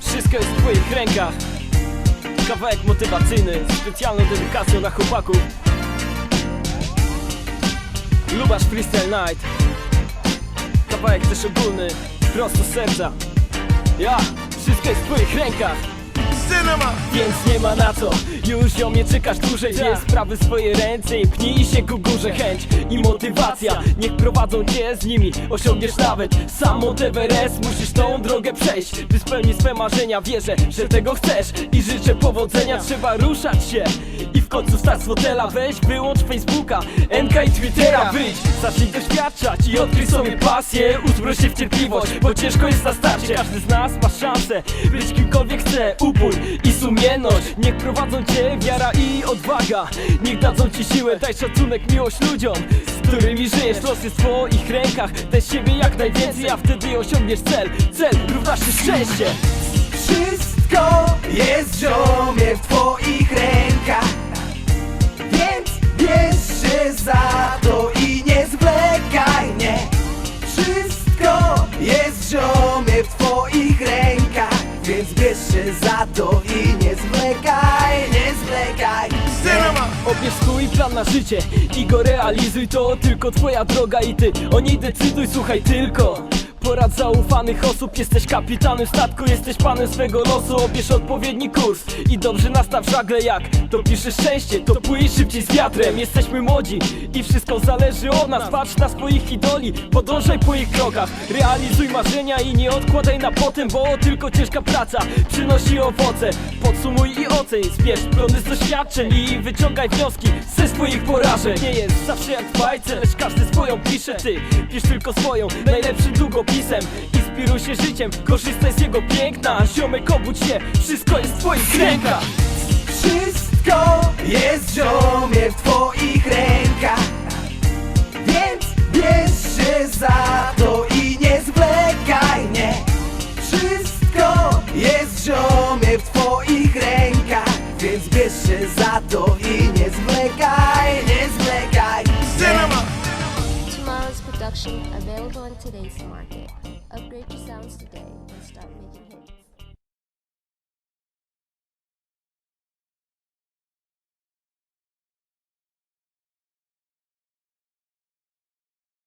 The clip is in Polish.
Wszystko jest w twoich rękach. Kawałek motywacyjny z specjalną dedykacją dla chłopaków. Lubasz Freestyle Night. Kawałek też ogólny, prosto z serca. Ja, wszystko jest w twoich rękach. Cinema! więc nie ma na co Już ją nie czekasz dłużej. Bierz sprawy w swoje ręce i pnij się ku górze. Chęć i motywacja Niech prowadzą cię z nimi. Osiągniesz nawet sam Everest. Musisz tą przejść By spełnić swe marzenia Wierzę, że tego chcesz. I życzę powodzenia Trzeba ruszać się w końcu wstać z fotela Weź, wyłącz Facebooka NK i Twittera Wyjdź, zacznij doświadczać I odkryj sobie pasję Uzbroj się w cierpliwość Bo ciężko jest na starcie. Każdy z nas ma szansę Być kimkolwiek chce. Upór i sumienność Niech prowadzą cię wiara i odwaga. Niech dadzą ci siłę, daj szacunek, miłość ludziom Z którymi żyjesz, los jest w twoich rękach Daj siebie jak najwięcej, a wtedy osiągniesz cel. Cel równa się szczęście. Wszystko to i nie zwlekaj, nie zwlekaj! Obierz swój plan na życie i go realizuj. To tylko twoja droga i ty o niej decyduj. Słuchaj tylko Porad zaufanych osób, jesteś kapitanem statku Jesteś panem swego losu, obierz odpowiedni kurs I dobrze nastaw żagle. Jak to pisze szczęście To płyj szybciej z wiatrem, jesteśmy młodzi I wszystko zależy od nas, patrz na swoich idoli Podążaj po ich krokach, realizuj marzenia I nie odkładaj na potem, bo tylko ciężka praca Przynosi owoce, podsumuj i oceń Zbierz plony z doświadczeń i wyciągaj wnioski Ze swoich porażek Nie jest zawsze jak w bajce, lecz każdy swoją pisze. Ty pisz tylko swoją, najlepszym długopisem Inspiruj się życiem, korzystaj z jego piękna. Ziomek obudź się, wszystko jest w twoich rękach. Wszystko jest ziomie w twoich rękach. Więc bierz się za to i nie zwlekaj, nie. Wszystko jest ziomie w twoich rękach. Więc bierz production available in today's market. Upgrade your sounds today and start.